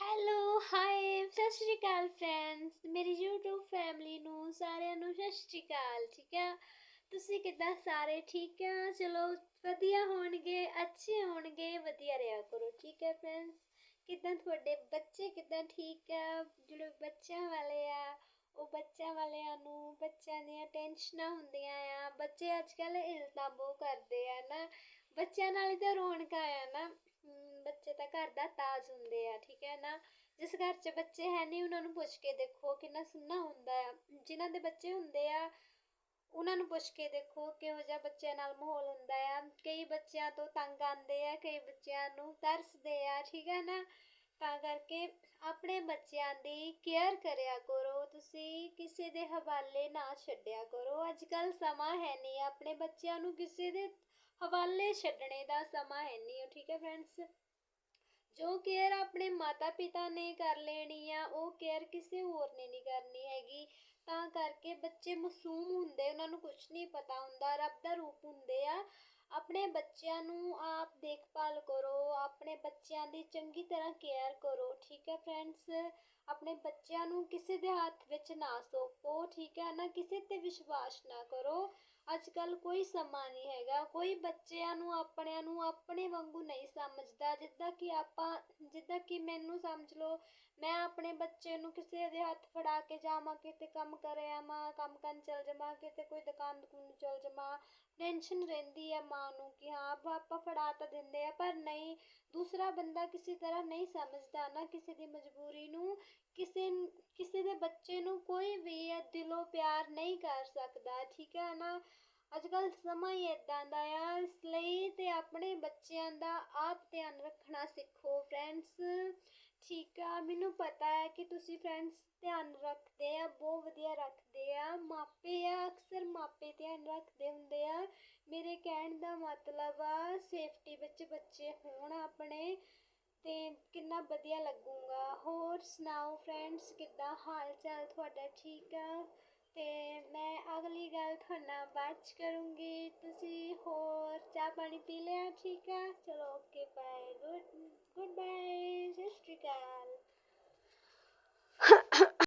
Hello hi Sat Sri Akal friends ਮੇਰੀ YouTube family ਨੂੰ ਸਾਰਿਆਂ ਨੂੰ ਸਤਿ ਸ਼੍ਰੀ ਅਕਾਲ, ਠੀਕ ਆ? ਤੁਸੀਂ ਕਿੱਦਾਂ ਸਾਰੇ ਠੀਕ ਆ? ਚਲੋ ਵਧੀਆ ਹੋਣਗੇ, ਅੱਛੇ ਹੋਣਗੇ, ਵਧੀਆ ਰਿਹਾ ਕਰੋ, ਠੀਕ ਹੈ ਫਰੈਂਡਸ ਕਿੱਦਾਂ ਤੁਹਾਡੇ ਬੱਚੇ ਕਿੱਦਾਂ ਠੀਕ ਆ? ਜਿਹੜੇ ਬੱਚਿਆਂ ਵਾਲੇ ਆ, ਉਹ ਬੱਚਿਆਂ ਵਾਲਿਆਂ ਨੂੰ ਬੱਚਿਆਂ ਦੀਆਂ ਟੈਨਸ਼ਨਾਂ ਹੁੰਦੀਆਂ ਆ, ਬੱਚੇ ਅੱਜ ਕੱਲ੍ਹ ਇਲਤਾਂ ਬਹੁ ਕਰਦੇ ਆ ਨਾ, ਬੱਚਿਆਂ ਨਾਲ ਹੀ ਤਾਂ ਰੌਣਕਾਂ ਆ ਨਾ ਬੱਚੇ ਤਾਂ ਘਰ ਦਾ ਤਾਜ ਹੁੰਦੇ ਆ, ਠੀਕ ਹੈ ਨਾ? ਜਿਸ ਘਰ 'ਚ ਬੱਚੇ ਹੈ ਨਹੀਂ ਉਹਨਾਂ ਨੂੰ ਪੁੱਛ ਕੇ ਦੇਖੋ ਕਿੰਨਾ ਸੁੰਨਾ ਹੁੰਦਾ ਆ। ਜਿਨ੍ਹਾਂ ਦੇ ਬੱਚੇ ਹੁੰਦੇ ਆ, ਉਹਨਾਂ ਨੂੰ ਪੁੱਛ ਕੇ ਦੇਖੋ ਕਿਹੋ ਜਿਹਾ ਬੱਚਿਆਂ ਨਾਲ ਮਾਹੌਲ ਹੁੰਦਾ ਆ। ਕਈ ਬੱਚਿਆਂ ਤੋਂ ਤੰਗ ਆਉਂਦੇ ਆ, ਕਈ ਬੱਚਿਆਂ ਨੂੰ ਤਰਸਦੇ ਆ, ਠੀਕ ਹੈ ਨਾ? ਤਾਂ ਕਰਕੇ ਆਪਣੇ ਬੱਚਿਆਂ ਦੀ ਕੇਅਰ ਕਰਿਆ ਕਰੋ। ਤੁਸੀਂ ਕਿਸੇ ਦੇ ਹਵਾਲੇ ਨਾ ਛੱਡਿਆ ਕਰੋ। ਅੱਜ ਕੱਲ ਸਮਾਂ ਹੈ ਨਹੀਂ ਆਪਣੇ ਬੱਚਿਆਂ ਨੂੰ ਕਿਸੇ ਦੇ ਹਵਾਲੇ ਛੱਡਣੇ ਦਾ ਸਮਾਂ ਹੈ ਨਹੀਂ ਠੀਕ ਹੈ ਫਰੈਂਡਸ ਜੋ ਕੇਅਰ ਆਪਣੇ ਮਾਤਾ ਪਿਤਾ ਨੇ ਕਰ ਲੈਣੀ ਆ, ਉਹ ਕੇਅਰ ਕਿਸੇ ਹੋਰ ਨੇ ਨਹੀਂ ਕਰਨੀ ਹੈਗੀ। ਤਾਂ ਕਰਕੇ ਬੱਚੇ ਮਾਸੂਮ ਹੁੰਦੇ, ਉਹਨਾਂ ਨੂੰ ਕੁਝ ਨਹੀਂ ਪਤਾ ਹੁੰਦਾ, ਰੱਬ ਦਾ ਰੂਪ ਹੁੰਦੇ ਆ। ਆਪਣੇ ਬੱਚਿਆਂ ਨੂੰ ਆਪ ਦੇਖਭਾਲ ਕਰੋ, ਆਪਣੇ ਬੱਚਿਆਂ ਦੀ ਚੰਗੀ ਤਰ੍ਹਾਂ ਕੇਅਰ ਕਰੋ, ਠੀਕ ਹੈ ਫਰੈਂਡਸ? ਆਪਣੇ ਬੱਚਿਆਂ ਨੂੰ ਕਿਸੇ ਦੇ ਹੱਥ ਵਿੱਚ ਨਾ ਸੌਂਪੋ, ਠੀਕ ਹੈ ਨਾ? ਕਿਸੇ ਤੇ ਵਿਸ਼ਵਾਸ ਨਾ ਕਰੋ। ਅੱਜ ਕੱਲ ਕੋਈ ਸਮਾਂ ਨਹੀਂ ਹੈਗਾ, ਕੋਈ ਬੱਚਿਆਂ ਨੂੰ, ਆਪਣਿਆਂ ਨੂੰ ਆਪਣੇ ਵਾਂਗੂ ਨਹੀਂ ਸਮਝਦਾ, ਜਿੱਦਾਂ ਕਿ ਆਪਾਂ, ਜਿੱਦਾਂ ਕਿ ਮੈਨੂੰ ਸਮਝ ਲਓ, ਮੈਂ ਆਪਣੇ ਬੱਚੇ ਨੂੰ ਕਿਸੇ ਦੇ ਹੱਥ ਫੜਾ ਕੇ ਜਾਵਾਂ, ਕਿਤੇ ਕੰਮ ਕਰ ਆਵਾਂ, ਕੰਮ ਕਰਨ ਚਲ ਜਾਵਾਂ, ਕਿਤੇ ਕੋਈ ਦੁਕਾਨ ਦੁਕਾਨ ਚਲ ਜਾਵਾਂ ਟੈਨਸ਼ਨ ਰਹਿੰਦੀ ਹੈ ਮਾਂ ਨੂੰ ਕਿ ਹਾਂ ਆਪਾਂ ਫੜਾ ਤਾਂ ਦਿੰਦੇ ਆ ਪਰ ਨਹੀਂ, ਦੂਸਰਾ ਬੰਦਾ ਕਿਸੇ ਤਰ੍ਹਾਂ ਨਹੀਂ ਸਮਝਦਾ ਨਾ ਕਿਸੇ ਦੀ ਮਜਬੂਰੀ ਨੂੰ, ਕਿਸੇ ਕਿਸੇ ਦੇ ਬੱਚੇ ਨੂੰ ਕੋਈ ਵੀ ਦਿਲੋਂ ਪਿਆਰ ਨਹੀਂ ਕਰ ਸਕਦਾ, ਠੀਕ ਹੈ ਨਾ? ਅੱਜ ਕੱਲ ਸਮਾਂ ਹੀ ਇਦਾਂ ਦਾ ਆ, ਇਸ ਲਈ ਤੇ ਆਪਣੇ ਬੱਚਿਆਂ ਦਾ ਆਪ ਧਿਆਨ ਰੱਖਣਾ ਸਿੱਖੋ ਫਰੈਂਡਸ ਠੀਕ ਆ, ਮੈਨੂੰ ਪਤਾ ਹੈ ਕਿ ਤੁਸੀਂ ਫਰੈਂਡਸ ਧਿਆਨ ਰੱਖਦੇ ਆ, ਬਹੁਤ ਵਧੀਆ ਰੱਖਦੇ ਆ। ਮਾਪੇ ਆ, ਅਕਸਰ ਮਾਪੇ ਧਿਆਨ ਰੱਖਦੇ ਹੁੰਦੇ ਆ। ਮੇਰੇ ਕਹਿਣ ਦਾ ਮਤਲਬ ਆ ਸੇਫਟੀ ਵਿੱਚ ਬੱਚੇ ਹੋਣ ਆਪਣੇ ਤੇ ਕਿੰਨਾ ਵਧੀਆ ਲੱਗੂਗਾ। ਹੋਰ ਸੁਣਾਓ ਫਰੈਂਡਸ ਕਿੱਦਾਂ ਹਾਲ ਚਾਲ ਤੁਹਾਡਾ? ਠੀਕ ਆ? ਤੇ ਮੈਂ ਅਗਲੀ ਗੱਲ ਤੁਹਾਡੇ ਨਾਲ ਬਾਅਦ 'ਚ ਕਰੂੰਗੀ। ਤੁਸੀਂ ਹੋਰ ਚਾਹ ਪਾਣੀ ਪੀ ਲਿਆ, ਠੀਕ ਆ? ਚਲੋ ਓਕੇ ਬਾਏ ਗੁੱਡ